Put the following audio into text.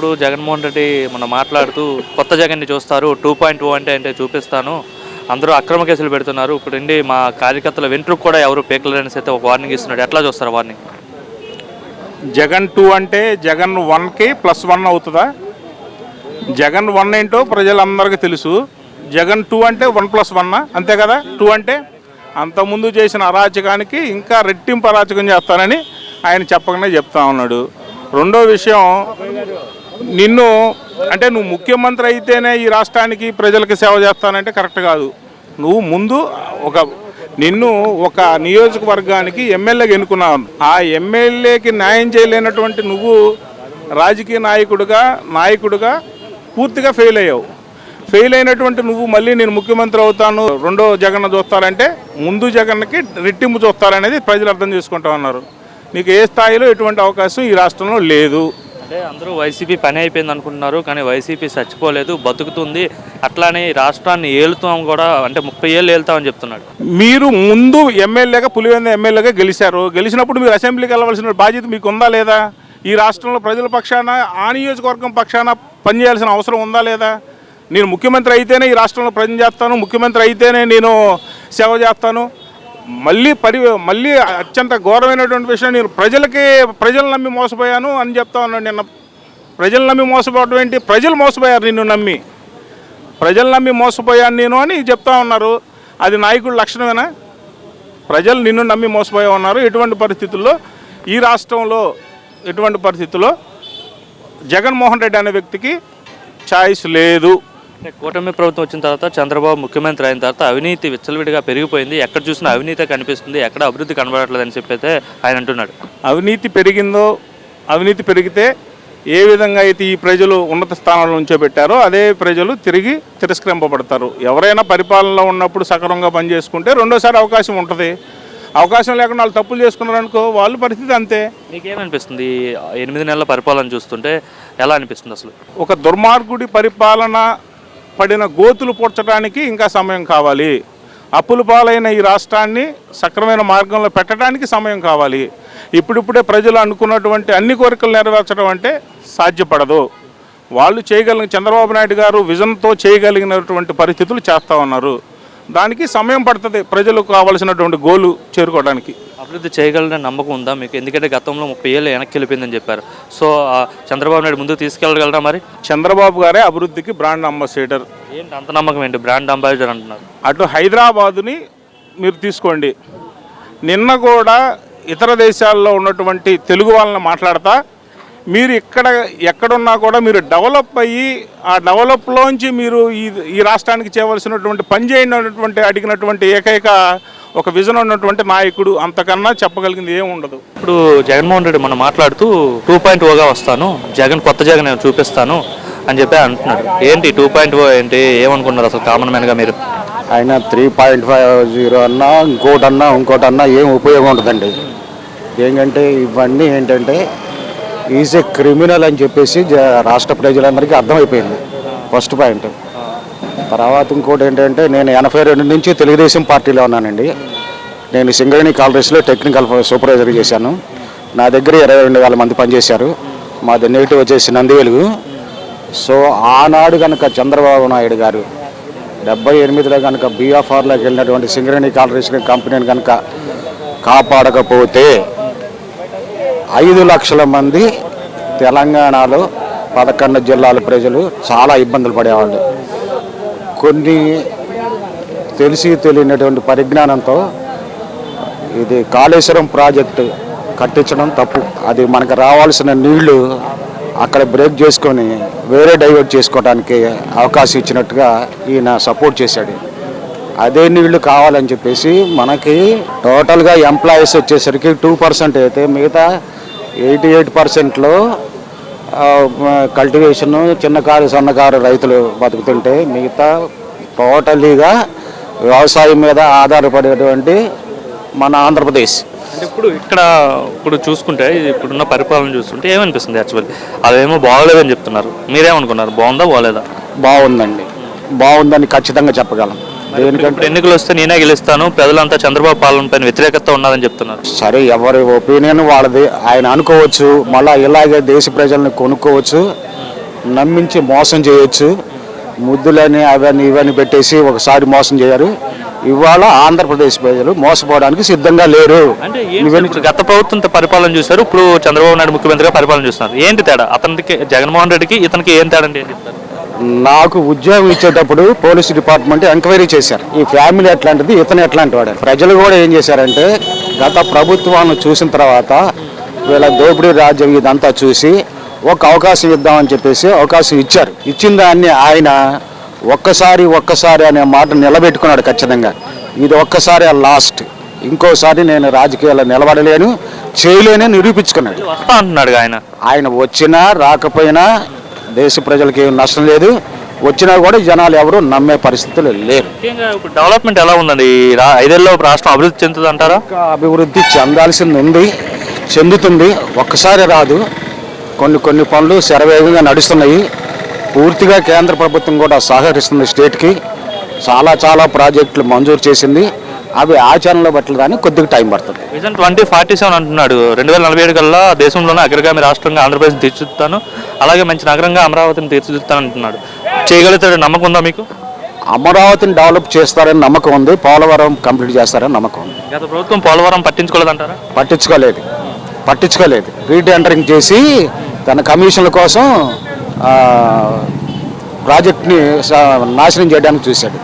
ఇప్పుడు జగన్మోహన్ రెడ్డి మనం మాట్లాడుతూ కొత్త జగన్ని చూస్తారు టూ పాయింట్ ఓ అంటే అంటే చూపిస్తాను. అందరూ అక్రమ కేసులు పెడుతున్నారు. ఇప్పుడు ఉండి మా కార్యకర్తల వెంట్రుకు కూడా ఎవరు పీకలేరని అయితే ఒక వార్నింగ్ ఇస్తున్నాడు. ఎట్లా చూస్తారు వార్నింగ్ జగన్ టూ అంటే జగన్ వన్కి ప్లస్ వన్ అవుతుందా? జగన్ వన్ ఏంటో ప్రజలందరికీ తెలుసు. జగన్ టూ అంటే వన్ ప్లస్ వన్ అంతే కదా? టూ అంటే అంతకుముందు చేసిన అరాచకానికి ఇంకా రెట్టింపు అరాచకం చేస్తానని ఆయన చెప్పకనే చెప్తా ఉన్నాడు. రెండో విషయం నిన్ను అంటే నువ్వు ముఖ్యమంత్రి అయితేనే ఈ రాష్ట్రానికి ప్రజలకు సేవ చేస్తానంటే కరెక్ట్ కాదు. నువ్వు ముందు ఒక నిన్ను ఒక నియోజకవర్గానికి ఎమ్మెల్యేగా ఎన్నుకున్నావు. ఆ ఎమ్మెల్యేకి న్యాయం చేయలేనటువంటి నువ్వు రాజకీయ నాయకుడుగా నాయకుడుగా పూర్తిగా ఫెయిల్ అయ్యావు. ఫెయిల్ అయినటువంటి నువ్వు మళ్ళీ నేను ముఖ్యమంత్రి అవుతాను రెండో జగన్ చూస్తారంటే ముందు జగన్కి రెట్టింపు చూస్తారనేది ప్రజలు అర్థం చేసుకుంటా ఉన్నారు. నీకు ఏ స్థాయిలో ఎటువంటి అవకాశం ఈ రాష్ట్రంలో లేదు. అంటే అందరూ వైసీపీ పని అయిపోయింది అనుకుంటున్నారు కానీ వైసీపీ చచ్చిపోలేదు బతుకుతుంది. అట్లానే ఈ రాష్ట్రాన్ని ఏలుతాం కూడా అంటే ముప్పై ఏళ్ళు ఏళ్తామని చెప్తున్నాడు. మీరు ముందు ఎమ్మెల్యేగా పులివెంద ఎమ్మెల్యేగా గెలిచారు. గెలిచినప్పుడు మీరు అసెంబ్లీకి వెళ్ళవలసిన బాధ్యత మీకు ఉందా లేదా? ఈ రాష్ట్రంలో ప్రజల పక్షాన ఆ నియోజకవర్గం పక్షాన పనిచేయాల్సిన అవసరం ఉందా లేదా? నేను ముఖ్యమంత్రి అయితేనే ఈ రాష్ట్రంలో ప్రజలు చేస్తాను ముఖ్యమంత్రి అయితేనే నేను సేవ చేస్తాను. మళ్ళీ పరి మళ్ళీ అత్యంత ఘోరమైనటువంటి విషయం నేను ప్రజలకి ప్రజలు నమ్మి మోసపోయాను అని చెప్తా ఉన్నాను నిన్న. ప్రజలు నమ్మి మోసపోవడం ఏంటి? ప్రజలు మోసపోయారు నిన్ను నమ్మి. ప్రజలు నమ్మి మోసపోయాను నేను అని చెప్తా ఉన్నారు. అది నాయకుడి లక్షణమేనా? ప్రజలు నిన్ను నమ్మి మోసపోయి ఉన్నారు ఎటువంటి పరిస్థితుల్లో? ఈ రాష్ట్రంలో ఎటువంటి పరిస్థితుల్లో? జగన్మోహన్ రెడ్డి అనే వ్యక్తికి ఛాయిస్ లేదు. కూటమి ప్రభుత్వం వచ్చిన తర్వాత చంద్రబాబు ముఖ్యమంత్రి అయిన తర్వాత అవినీతి విచ్చలవిడిగా పెరిగిపోయింది. ఎక్కడ చూసినా అవినీతి కనిపిస్తుంది. ఎక్కడ అభివృద్ధి కనబడట్లేదు అని చెప్పి అయితే ఆయన అంటున్నాడు. అవినీతి పెరిగిందో అవినీతి పెరిగితే ఏ విధంగా అయితే ఈ ప్రజలు ఉన్నత స్థానంలో ఉంచోబెట్టారో అదే ప్రజలు తిరిగి తిరస్కరింపబడతారు. ఎవరైనా పరిపాలనలో ఉన్నప్పుడు సక్రమంగా పనిచేసుకుంటే రెండోసారి అవకాశం ఉంటుంది. అవకాశం లేకుండా వాళ్ళు తప్పులు చేసుకున్నారనుకో వాళ్ళ పరిస్థితి అంతే. మీకేమనిపిస్తుంది? ఎనిమిది నెలల పరిపాలన చూస్తుంటే ఎలా అనిపిస్తుంది అసలు? ఒక దుర్మార్గుడి పరిపాలన పడిన గోతులు పూడ్చడానికి ఇంకా సమయం కావాలి. అప్పుల పాలైన ఈ రాష్ట్రాన్ని సక్రమైన మార్గంలో పెట్టడానికి సమయం కావాలి. ఇప్పుడిప్పుడే ప్రజలు అనుకున్నటువంటి అన్ని కోరికలు నెరవేర్చడం అంటే సాధ్యపడదు. వాళ్ళు చేయగలిగిన చంద్రబాబు నాయుడు గారు విజన్తో చేయగలిగినటువంటి పరిస్థితులు చేస్తూ ఉన్నారు. దానికి సమయం పడుతుంది ప్రజలకు కావలసినటువంటి గోలు చేరుకోవడానికి. అభివృద్ధి చేయగలనే నమ్మకం ఉందా మీకు? ఎందుకంటే గతంలో ముప్పై ఏళ్ళు వెనక్కి వెళ్ళిపోయిందని చెప్పారు. సో చంద్రబాబు నాయుడు ముందుకు తీసుకెళ్ళగలరా మరి? చంద్రబాబు గారే అభివృద్ధికి బ్రాండ్ అంబాసిడర్. ఏంటి అంత నమ్మకం ఏంటి? బ్రాండ్ అంబాసిడర్ అంటున్నారు. అటు హైదరాబాదుని మీరు తీసుకోండి. నిన్న కూడా ఇతర దేశాల్లో ఉన్నటువంటి తెలుగు వాళ్ళని మాట్లాడతా మీరు ఇక్కడ ఎక్కడున్నా కూడా మీరు డెవలప్ అయ్యి ఆ డెవలప్లోంచి మీరు ఈ ఈ రాష్ట్రానికి చేయవలసినటువంటి పని చేయనటువంటి అడిగినటువంటి ఏకైక ఒక విజన్ ఉన్నటువంటి నాయకుడు అంతకన్నా చెప్పగలిగింది ఏమి ఉండదు. ఇప్పుడు జగన్మోహన్ రెడ్డి మనం మాట్లాడుతూ టూ పాయింట్ ఓగా వస్తాను జగన్ కొత్త జగన్ నేను చూపిస్తాను అని చెప్పి అంటున్నాడు. ఏంటి టూ పాయింట్ ఓ ఏంటి ఏమనుకున్నారు అసలు కామన్ మ్యాన్గా మీరు? ఆయన త్రీ పాయింట్ ఫైవ్ జీరో అన్నా ఇంకోటి అన్నా ఇంకోటి అన్నా ఏం ఉపయోగం ఉంటుందండి ఏంటంటే ఇవన్నీ ఏంటంటే ఈజ్ ఏ క్రిమినల్ అని చెప్పేసి జ- రాష్ట్ర ప్రజలందరికీ అర్థమైపోయింది. First point. తర్వాత ఇంకోటి ఏంటంటే నేను ఎనభై రెండు నుంచి తెలుగుదేశం పార్టీలో ఉన్నానండి. నేను సింగరేణి కాలరీస్లో టెక్నికల్ సూపర్వైజర్ చేశాను. నా దగ్గర ఇరవై రెండు వేల మంది పనిచేశారు. మాది నెగిటివ్ వచ్చేసి నందివెలుగు. సో ఆనాడు కనుక చంద్రబాబు నాయుడు గారు డెబ్బై ఎనిమిదిలో కనుక బీఎఫ్ఆర్లోకి వెళ్ళినటువంటి సింగరేణి కాలరీస్ కంపెనీని కనుక కాపాడకపోతే ఐదు లక్షల మంది తెలంగాణలో పదకొండు జిల్లాల ప్రజలు చాలా ఇబ్బందులు పడేవాళ్ళు. కొన్ని తెలిసి తెలియనటువంటి పరిజ్ఞానంతో ఇది కాళేశ్వరం ప్రాజెక్టు కట్టించడం తప్పు. అది మనకు రావాల్సిన నీళ్ళు అక్కడ బ్రేక్ చేసుకొని వేరే డైవర్ట్ చేసుకోవడానికి అవకాశం ఇచ్చినట్టుగా ఈయన సపోర్ట్ చేశాడు. అదే నీళ్ళు కావాలని చెప్పేసి మనకి టోటల్గా ఎంప్లాయీస్ వచ్చేసరికి టూ పర్సెంట్ అయితే మిగతా ఎయిటీ ఎయిట్ పర్సెంట్లో కల్టివేషన్ చిన్నకారు సన్నకారు రైతులు బతుకుతుంటే మిగతా టోటలీగా వ్యవసాయం మీద ఆధారపడేటువంటి మన ఆంధ్రప్రదేశ్. అంటే ఇప్పుడు ఇక్కడ ఇప్పుడు చూసుకుంటే ఇప్పుడున్న పరిపాలన చూస్తుంటే ఏమనిపిస్తుంది యాక్చువల్లీ అదేమో బాగోలేదని చెప్తున్నారు. మీరేమనుకున్నారు? బాగుందా బాగోలేదా? బాగుందండి. బాగుందని ఖచ్చితంగా చెప్పగలం. దేనికంటే? ఎన్నికలు వస్తే నేనే గెలుస్తాను. ప్రజలంతా చంద్రబాబు పాలన పైన వ్యతిరేకత ఉన్నదని చెప్తున్నారు. సరే ఎవరి ఒపీనియన్ వాళ్ళది. ఆయన అనుకోవచ్చు మళ్ళా ఇలాగే దేశ ప్రజల్ని కొనుక్కోవచ్చు నమ్మించి మోసం చేయొచ్చు. ముద్దులని అవన్నీ ఇవన్నీ పెట్టేసి ఒకసారి మోసం చేయరు. ఇవాళ ఆంధ్రప్రదేశ్ ప్రజలు మోసపోవడానికి సిద్ధంగా లేరు. గత ప్రభుత్వంతో పరిపాలన చూశారు. ఇప్పుడు చంద్రబాబు నాయుడు ముఖ్యమంత్రిగా పరిపాలన చూస్తున్నారు. ఏంటి తేడా? అతనికి జగన్మోహన్ రెడ్డికి ఇతనికి ఏం తేడా అంటే నాకు ఉద్యోగం ఇచ్చేటప్పుడు పోలీస్ డిపార్ట్మెంట్ ఎంక్వైరీ చేశారు. ఈ ఫ్యామిలీ ఎట్లాంటిది ఇతను ఎట్లాంటి వాడు. ప్రజలు కూడా ఏం చేశారంటే గత ప్రభుత్వాన్ని చూసిన తర్వాత వీళ్ళ దోపిడీ రాజ్యం ఇదంతా చూసి ఒక అవకాశం ఇద్దామని చెప్పేసి అవకాశం ఇచ్చారు. ఇచ్చిన దాన్ని ఆయన ఒక్కసారి ఒక్కసారి అనే మాట నిలబెట్టుకున్నాడు ఖచ్చితంగా. ఇది ఒక్కసారి లాస్ట్. ఇంకోసారి నేను రాజకీయాల్లో నిలబడలేను చేయలేని నిరూపించుకున్నాడు. అంటున్నాడు ఆయన. ఆయన వచ్చినా రాకపోయినా దేశ ప్రజలకి నష్టం లేదు. వచ్చినా కూడా జనాలు ఎవరు నమ్మే పరిస్థితులు లేరు. ముఖ్యంగా ఇప్పుడు డెవలప్మెంట్ ఎలా ఉందండి? ఈ రా- ఐదేళ్ళలో రాష్ట్రం అభివృద్ధి చెందుతుంది అంటారా ఇంకా అభివృద్ధి చెందాల్సింది ఉంది చెందుతుంది. ఒక్కసారి రాదు. కొన్ని కొన్ని పనులు శరవేగంగా నడుస్తున్నాయి. పూర్తిగా కేంద్ర ప్రభుత్వం కూడా సహకరిస్తుంది స్టేట్కి. చాలా చాలా ప్రాజెక్టులు మంజూరు చేసింది. అవి ఆచరణలో పట్టడానికి కొద్దిగా టైం పడుతుంది. విజన్ ట్వంటీ ఫార్టీ సెవెన్ అంటున్నాడు. రెండు వేల నలభై ఏడు కల్లా దేశంలోనే అగ్రగామి రాష్ట్రంగా ఆంధ్రప్రదేశ్ తీర్చిదిద్దుతాను. అలాగే మంచి నగరంగా అమరావతిని తీర్చిదిద్దుతాను అంటున్నాడు. చేయగలుగుతాడు నమ్మకం ఉందా మీకు? అమరావతిని డెవలప్ చేస్తారని నమ్మకం ఉంది. పోలవరం కంప్లీట్ చేస్తారని నమ్మకం ఉంది. గత ప్రభుత్వం పోలవరం పట్టించుకోలేదంటారా? పట్టించుకోలేదు. పట్టించుకోలేదు. రీటెండరింగ్ చేసి తన కమిషన్ల కోసం ప్రాజెక్ట్ని నాశనం చేయడానికి చూశాడు.